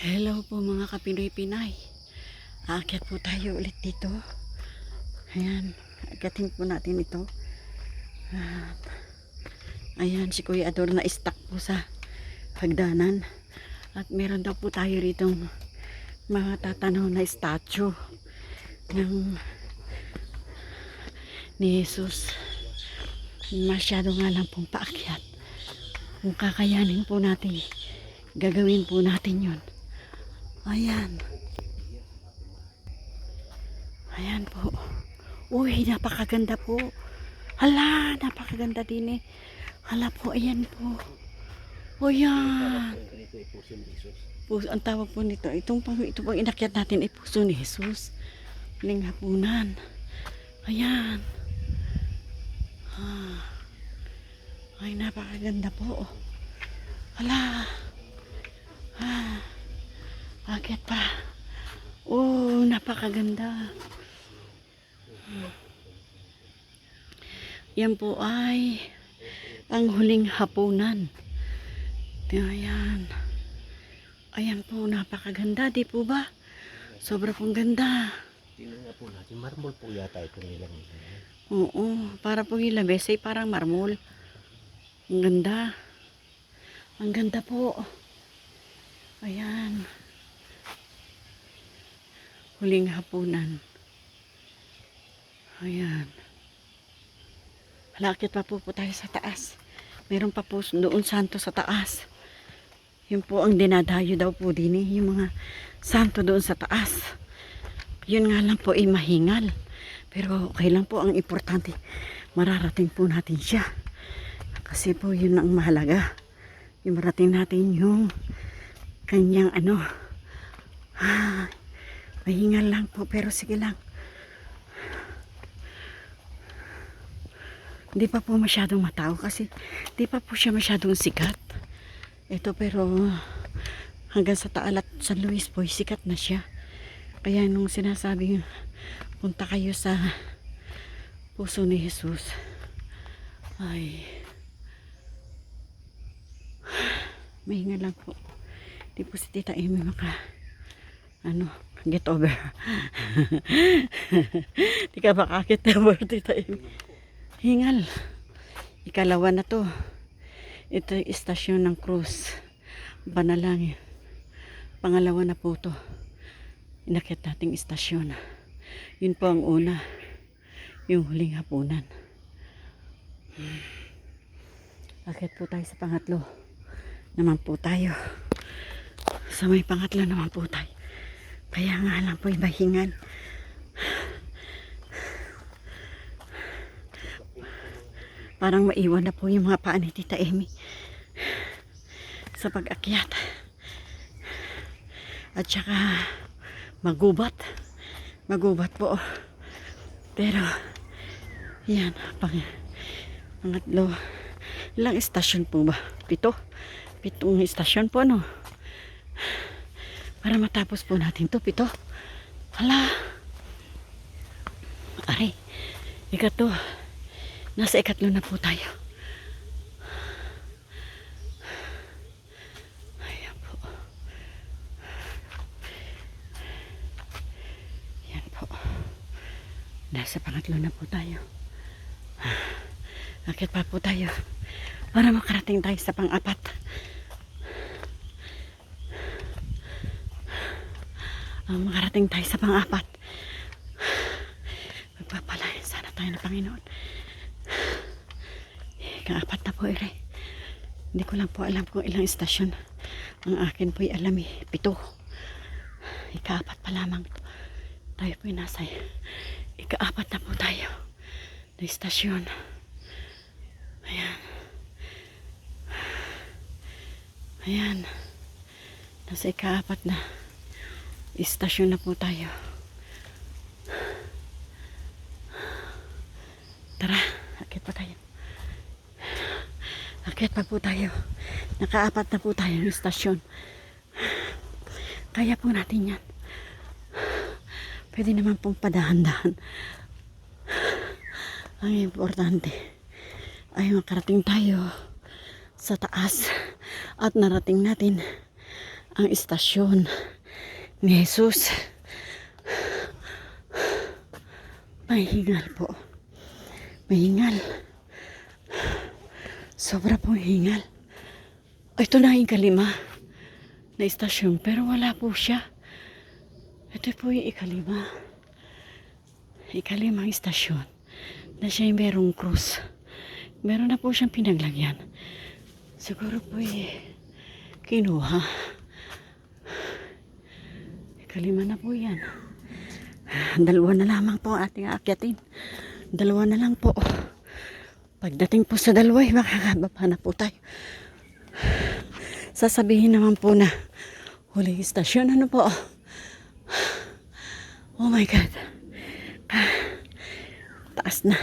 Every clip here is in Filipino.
Hello po mga kapinoy-pinay. Aakyat po tayo ulit dito. Ayan, agatin po natin ito. At, ayan, si Kuya Ador na stuck po sa hagdanan. At meron daw po tayo rito mga tatanaw na statue ng ni Jesus. Masyado nga lang pong paakyat. Kung kakayanin po natin, gagawin po natin yon. Ayan. Ayan po. Uy, napakaganda po. Hala, napakaganda din eh. Hala po, ayan po. O yan. Puso, ang tawag po nito, itong pang, ito pang inakyat natin ay puso ni Jesus. Ling hapunan. Ayan. Ah. Ay, napakaganda po. Hala. Ah. Akit pa. Oh, napakaganda. Yan po ay ang huling hapunan. Ayan. Ayan po, napakaganda. Di po ba? Sobra pong ganda. Tingnan nga po natin, marmol po yata itong ilang. Oo, para po yung labes ay parang marmol. Ang ganda. Ang ganda po. Ayan. Huling hapunan. Ayan. Halakit pa po po tayo sa taas. Meron pa po doon santo sa taas. Yun po ang dinadayo daw po din eh. Yung mga santo doon sa taas. Yun nga lang po ay mahingal. Pero okay lang po ang importante. Mararating po natin siya. Kasi po yun ang mahalaga. Yung marating natin yung kanyang ano. Ah, mahingal lang po pero sige lang. Hindi pa po masyadong matao kasi di pa po siya masyadong sikat. Ito pero hanggang sa Taalat San Luis po sikat na siya. Kaya nung sinasabi punta kayo sa puso ni Jesus ay mahinga lang po. Di po si Tita Amy maka ano, get over. Di ka baka get over, Amy. Hingal. Ikalawa na to. Ito yung istasyon ng cruise. Banalangin. Pangalawa na po to. Inakit nating istasyon. Yun po ang una. Yung huling hapunan. Akit po tayo sa pangatlo. Naman po tayo. Sa may pangatlo naman po tayo. Kaya nga lang po ibahingan. Parang maiwan na po yung mga paa ni Tita Amy sa pag-akyat. At saka magubat. Magubat po. Pero yan, pang pangatlo. Ilang istasyon po ba? Pito? Pitong istasyon po, no? Para matapos po natin to, pito. Hala. Aray. Ikato. Nasa ikatlo na po tayo. Ayan po. Yan po. Nasa pangatlo na po tayo. Akit pa po tayo. Para makarating tayo sa pang-apat. Ah, makarating tayo sa pang-apat. Magpapalayan sana tayo ng Panginoon. Ikaapat na po, Ere. Hindi ko lang po alam kung ilang istasyon. Ang akin po'y alam eh, pito. Ikaapat pa lamang. Tayo po'y nasa ikaapat na po tayo. Na istasyon. Ayan. Ayan. Nasa ikaapat na istasyon na po tayo. Tara, akit pa tayo. Akit pa po tayo. Nakaapat na po tayo ng istasyon. Kaya po natin yan. Pwede naman pong padahan-dahan. Ang importante ay makarating tayo sa taas at narating natin ang istasyon ni Jesus. Mahingal po. Mahingal. Sobra pong hingal. Ito na yung kalima na istasyon pero wala po siya. Ito po yung ikalima. Ikalimang istasyon na siya yung merong krus. Meron na po siyang pinaglagyan. Siguro po eh, kinuha. Ikalima na po yan. Dalawa na lamang po ating aakyatin. Dalawa na lang po. Pagdating po sa dalawa, eh, makakababa na po tayo. Sasabihin naman po na huling istasyon. Ano po? Oh my God. Taas na.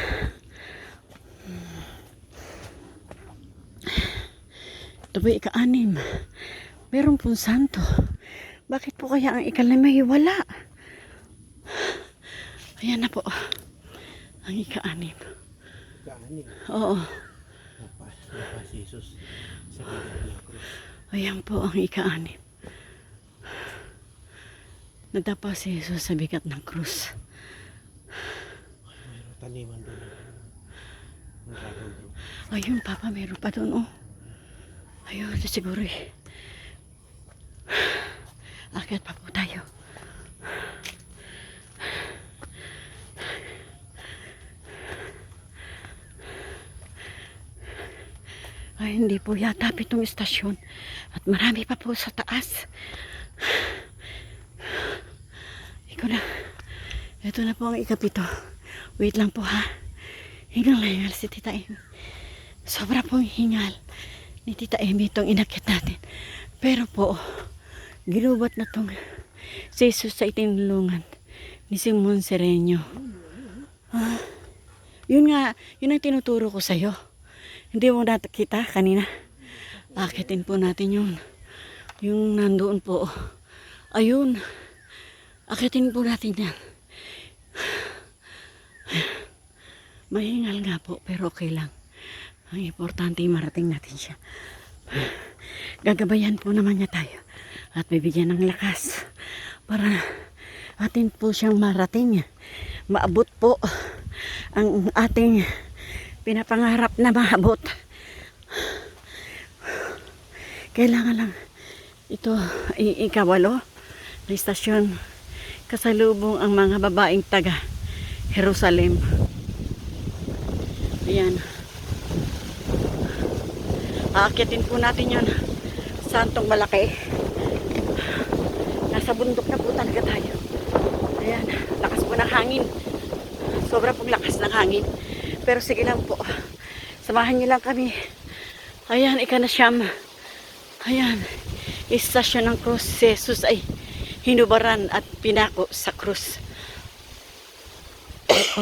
Ito po ika-anim. Meron pong santo. Bakit po kaya ang ikalimay wala? Ayan na po. Ang ika-anim. Kaani. Oo. Napas, napas Jesus sa bigat ng krus. Ayan po ang ika-anim. Nadapa si Jesus sa bigat ng krus. Mayroong taniman doon. Ayun, Papa, meron pa doon, oh. Ayun, siguro eh. Akyat pa po tayo. Ay, hindi po yata pitong istasyon. At marami pa po sa taas. Ikaw na. Ito na po ang ikapito. Wait lang po ha. Hingal na hingal si Tita Amy. Sobra pong hingal ni Tita Amy itong inakit natin. Pero po, ginubat na tong si Jesus sa itinulungan ni Simon Sereño. Ah, yun nga, yun ang tinuturo ko sa'yo. Hindi mo nakita kanina. Akitin po natin yun. Yung nandoon po. Ayun. Akitin po natin yan. Mahingal nga po, pero okay lang. Ang importante, marating natin siya. Gagabayan po naman niya tayo. At bibigyan ng lakas. Para atin po siyang marating. Maabot po ang ating pinapangarap na maabot. Kailangan lang ito ikawalo na istasyon kasalubong ang mga babaeng taga Jerusalem. Ayan. Aakyatin po natin yon Santong malaki. Nasa bundok na po talaga tayo. Ayan. Lakas po ng hangin. Sobra pong lakas ng hangin. Pero sige lang po. Samahan niyo lang kami. Ayan, ika na siyam. Ayan. Istasyon ng. Si Jesus ay hinubaran at pinako sa krus.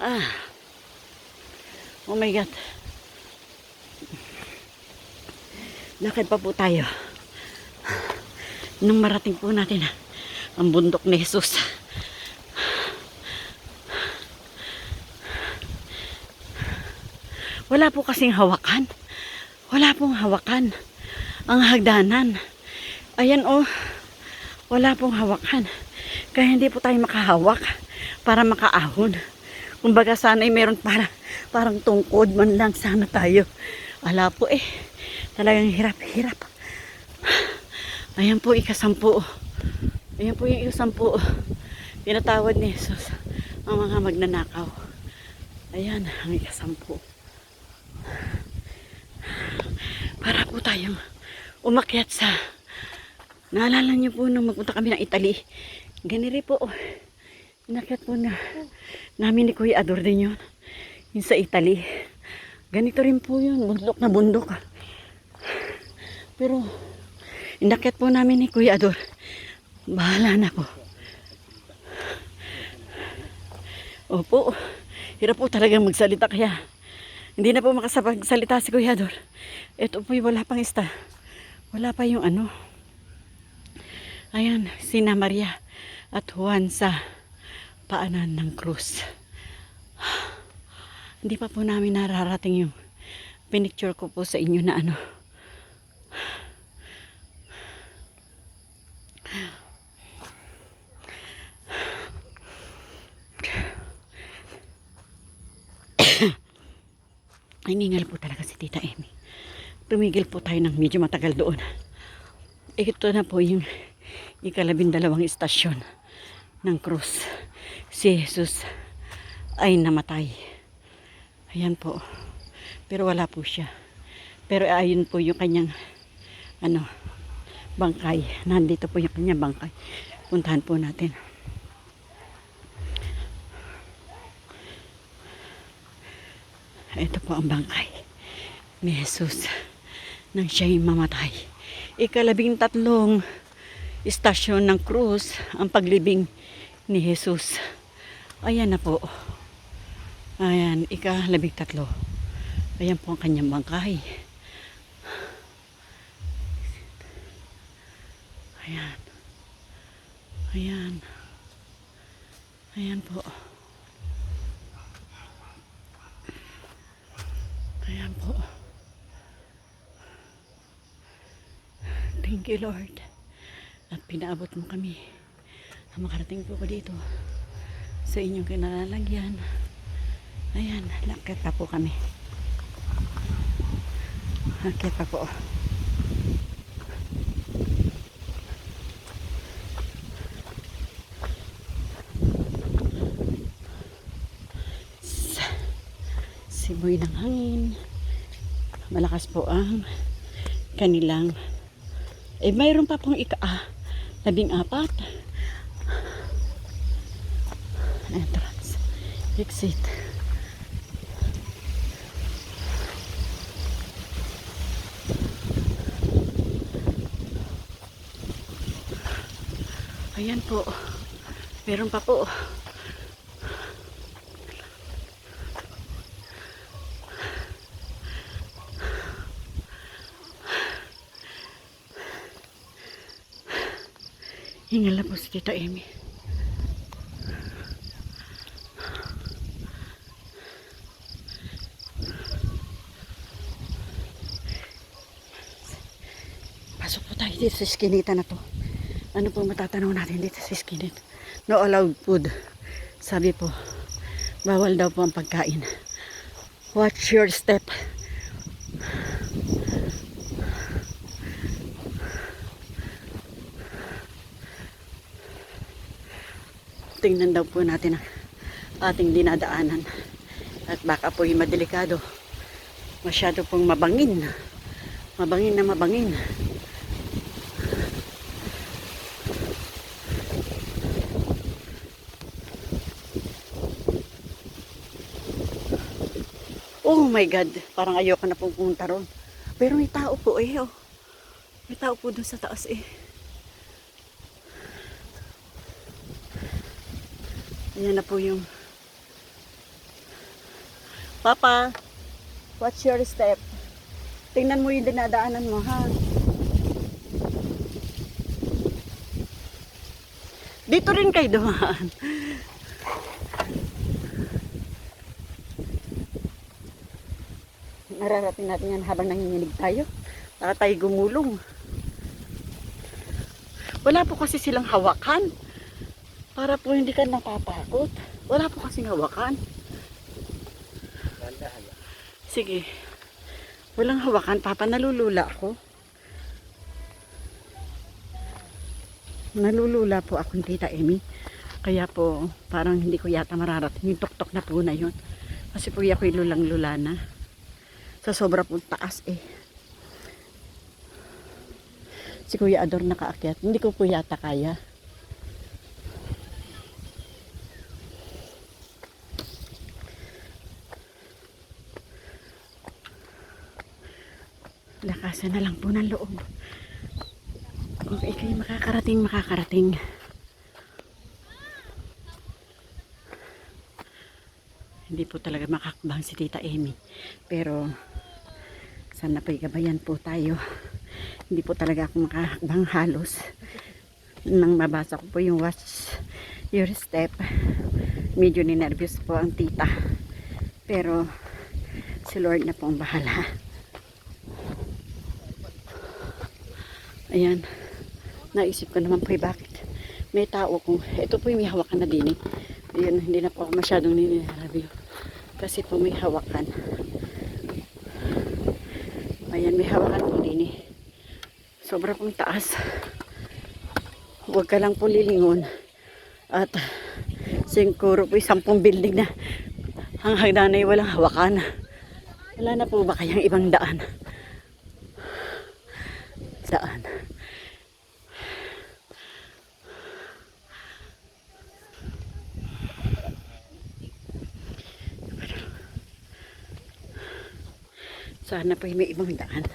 ah. Oh my God. Lakad pa po tayo. Nung marating po natin ah, ang bundok ni Jesus. Wala po kasing hawakan. Wala pong hawakan. Ang hagdanan. Ayan oh. Wala pong hawakan. Kaya hindi po tayo makahawak para makaahon. Kumbaga sana ay meron para, parang tungkod man lang sana tayo. Ala po eh. Talagang hirap-hirap. Ayan po ikasampu. Ayan po yung ikasampu. Tinatawad ni Jesus ang mga magnanakaw. Ayan ang ikasampu. Para po tayong umakyat sa Naalala niyo po nung magpunta kami ng Italy. Ganiri po. Inakyat po na namin ni Kuya Ador din yun. Yung sa Italy. Ganito rin po yun. Bundok na bundok. Pero inakyat po namin ni Kuya Ador. Bahala na po. Opo. Hirap po talagang magsalita kaya hindi na po makasapagsalita si Kuya Ador. Ito po wala pang ista. Wala pa yung ano. Ayan, sina Maria at Juan sa paanan ng krus. Hindi pa po namin nararating yung pinicture ko po sa inyo na ano. Hiningal po talaga si Tita Amy. Tumigil po tayo ng medyo matagal doon. Ito na po yung ikalabindalawang istasyon ng krus. Si Jesus ay namatay. Ayan po. Pero wala po siya. Pero ayun po yung kanyang ano, bangkay. Nandito po yung kanyang bangkay. Puntahan po natin. Ito po ang bangkay ni Jesus nang siya'y mamatay. Ikalabing tatlong istasyon ng krus ang paglibing ni Jesus. Ayan na po. Ayan, ikalabing tatlo. Ayan po ang kanyang bangkay. Ayan. Ayan. Ayan po. Ayan po. Thank you, Lord. At pinaabot mo kami. Makarating po ko dito sa inyong kinalalagyan. Ayan, lakit pa po kami. Lakit pa po. Simoy ng hangin. Malakas po ang kanilang eh mayroon pa pong ika ah, labing apat. Entrance. Exit. Ayan po. Meron pa po hingal na po si Tita Amy Pasok po tayo dito sa skinita na to. Ano po matatanaw natin dito sa skinit? No allowed food. Sabi po, bawal daw po ang pagkain. Watch your step. Tingnan daw po natin ang ating dinadaanan. At baka po yung madelikado. Masyado pong mabangin. Mabangin na mabangin. Oh my God, parang ayoko na pong pumunta ron. Pero may tao po eh, oh. May tao po dun sa taas eh. Ayan na po yung... Papa, watch your step. Tingnan mo yung dinadaanan mo, ha? Dito rin kayo dumaan. Nararating natin yan habang nanginginig tayo. Para tayo gumulong. Wala po kasi silang hawakan. Para po hindi ka natatakot. Wala po kasing hawakan. Sige. Walang hawakan. Papa, nalulula ako. Nalulula po akong tita Amy. Kaya po, parang hindi ko yata mararating yung tuktok na po na yun. Kasi po ako'y lulang-lula na. Sa sobra po taas eh. Si Kuya Ador nakaakyat. Hindi ko po yata kaya. Lakasan na lang po ng loob. Kung ikay makakarating, makakarating. Hindi po talaga makakbang si Tita Amy. Pero, sana po gabayan po tayo. Hindi po talaga ako makakbang halos. Nang mabasa ko po yung watch your step. Medyo ninervyos po ang tita. Pero, si Lord na po ang bahala. Ayan. Naisip ko naman po eh, bakit may tao kung ito po yung may hawakan na din eh. Ayan, hindi na po ako masyadong ninireview. Kasi po may hawakan. Ayan, may hawakan po din eh. Sobra pong taas. Huwag ka lang po lilingon. At siguro po sampung building na ang hagdan ay walang hawakan. Wala na po ba kayang ibang daan? Daan. Sana po may ibang daan.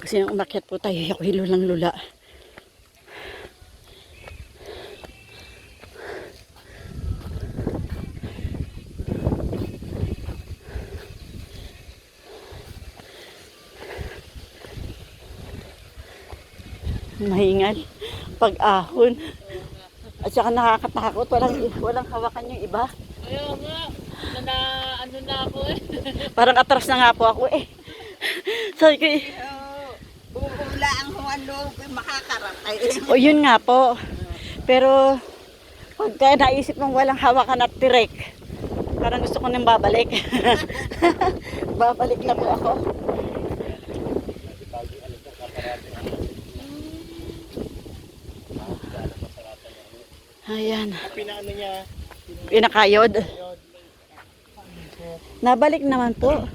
Kasi nang umakyat po tayo, ako hilo lang lula. Mahingal. Pag-ahon. At saka nakakatakot. Walang, walang hawakan yung iba. Ayaw nga. Na, na ano na ako eh. Parang atras na nga po ako eh. Eh. Bubula ang humalo, makakaratay. O yun nga po. Pero pagka naisip mong walang hawakan at tirek, parang gusto ko nang babalik. babalik na po ako. Ayan. Pinakayod. Nabalik naman po.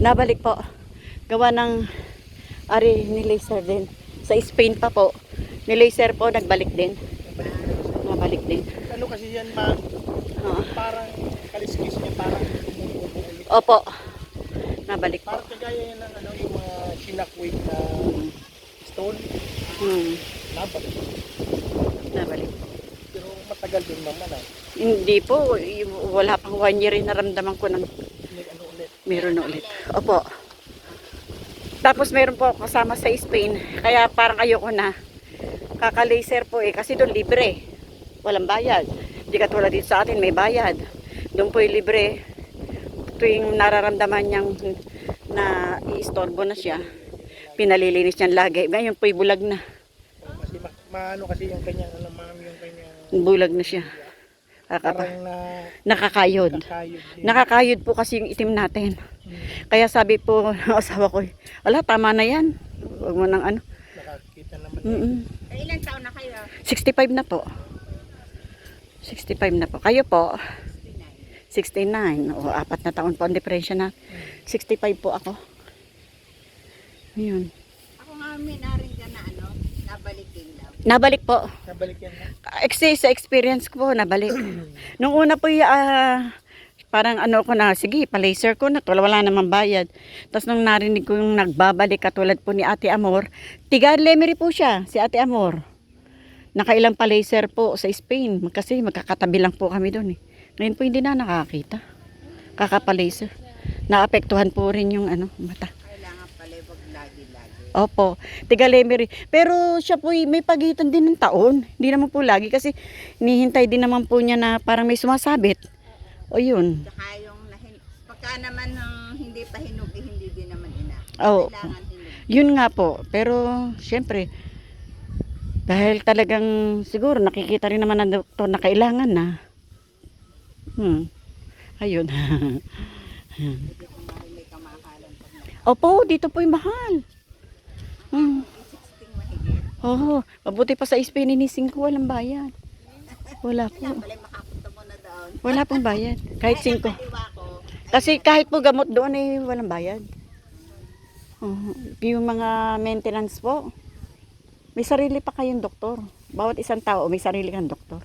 Nabalik po. Gawa ng ari ni Laser din. Sa Spain pa po. Ni Laser po nagbalik din. Nabalik din. ano kasi yan ma, Oo. parang kaliskis niya, parang. Opo. Nabalik po. Parang kagaya yan ng ano, yung mga sinakwit na stone, Hmm. labat. Nabalik. Pero matagal din naman ah. Hindi po. Wala pang one year naramdaman ko ng. Meron na ulit. Opo. Tapos meron po ako kasama sa Spain. Kaya parang ayoko na. Kaka-laser po eh. Kasi doon libre. Walang bayad. Hindi katulad dito sa atin may bayad. Doon po yung libre. Tuwing nararamdaman niyang na iistorbo na siya. Pinalilinis niyan lagi. Ngayon po bulag na. Kasi ma, maano kasi yung kanyang, ano ma'am, yung kanyang, Bulag na siya. Kakapa. parang na Nakakayod. kakayod din. Nakakayod po kasi yung itim natin. Kaya sabi po ng asawa ko, ala tama na yan. Huwag mo nang ano. Nakakita naman. Mm-mm. Ilan taon na kayo? 65 na po. 65 na po. Kayo po? 69. O, apat na taon po ang diferensya na. 65 po ako. Yun. Ako nga minaring ka na ano, nabalikin daw. Nabalik po. Nabalik yan. Ex- sa experience ko po, nabalik. Nung una po, ah, parang ano ko na, sige, pa-laser ko na wala namang bayad. Tapos nung narinig ko yung nagbabalik, katulad po ni Ate Amor, tiga Lemery po siya, si Ate Amor. Nakailang pa-laser po sa Spain, kasi magkakatabi lang po kami doon eh. Ngayon po hindi na nakakita. Kakapa-laser. Naapektuhan po rin yung ano, mata. Opo, tiga Lemery. Pero siya po may pagitan din ng taon. Hindi naman po lagi kasi nihintay din naman po niya na parang may sumasabit. O yun. Tsaka yung pagka naman ng hindi pa hinog, eh, hindi din naman ina. Oo. Hinog. Yun nga po. Pero syempre, dahil talagang siguro nakikita rin naman ng doktor na kailangan na. Hmm. Ayun. Opo, dito po yung mahal. Hmm. 16 mahigit. Oo, mabuti pa sa Spain inising ko walang bayad. Wala po. Wala pong bayad. Kahit Ay, singko. ang kaliwa ko, Kasi kahit po gamot doon eh walang bayad. Oo. yung mga maintenance po, may sarili pa kayong doktor. Bawat isang tao may sarili kang doktor.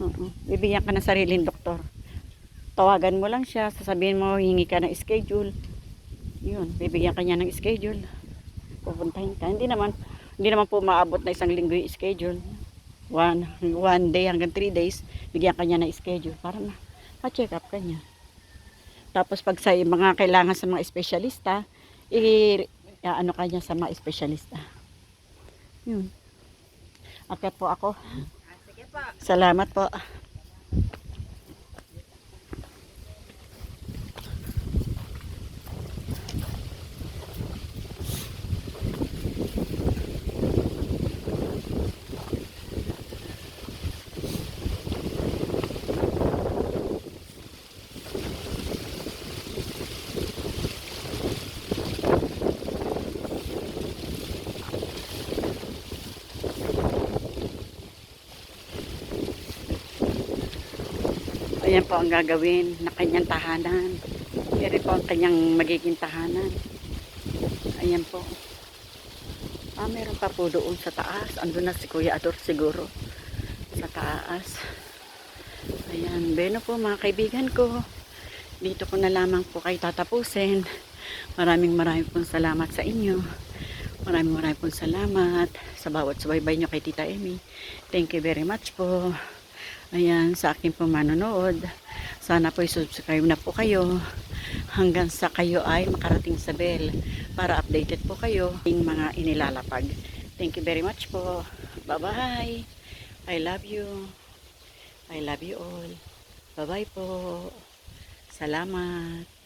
Oo. Bibigyan ka ng sariling doktor. Tawagan mo lang siya, sasabihin mo hingi ka ng schedule. Yun, bibigyan ka niya ng schedule. Pupuntahin ka. Hindi naman, hindi naman po maabot na isang linggo yung schedule. One, one day hanggang three days, bigyan ka niya ng schedule para ma- ma-check up ka niya. Tapos pag sa mga kailangan sa mga espesyalista, i ano ka niya sa mga espesyalista. Yun. Akyat po ako. ah, sige po. Salamat po. Ayan po ang gagawin na kanyang tahanan. Ere po ang kanyang magiging tahanan. Ayan po. Ah, meron pa po doon sa taas. Andun na si Kuya Ador siguro. Sa taas. Ayan. Beno po mga kaibigan ko. Dito ko na lamang po kayo tatapusin. Maraming maraming pong salamat sa inyo. Maraming maraming pong salamat sa bawat subaybay nyo kay Tita Amy. Thank you very much po. Ayan, sa akin po manonood. Sana po subscribe na po kayo hanggang sa kayo ay makarating sa bell para updated po kayo ng mga inilalapag. Thank you very much po. Bye-bye. I love you. I love you all. Bye-bye po. Salamat.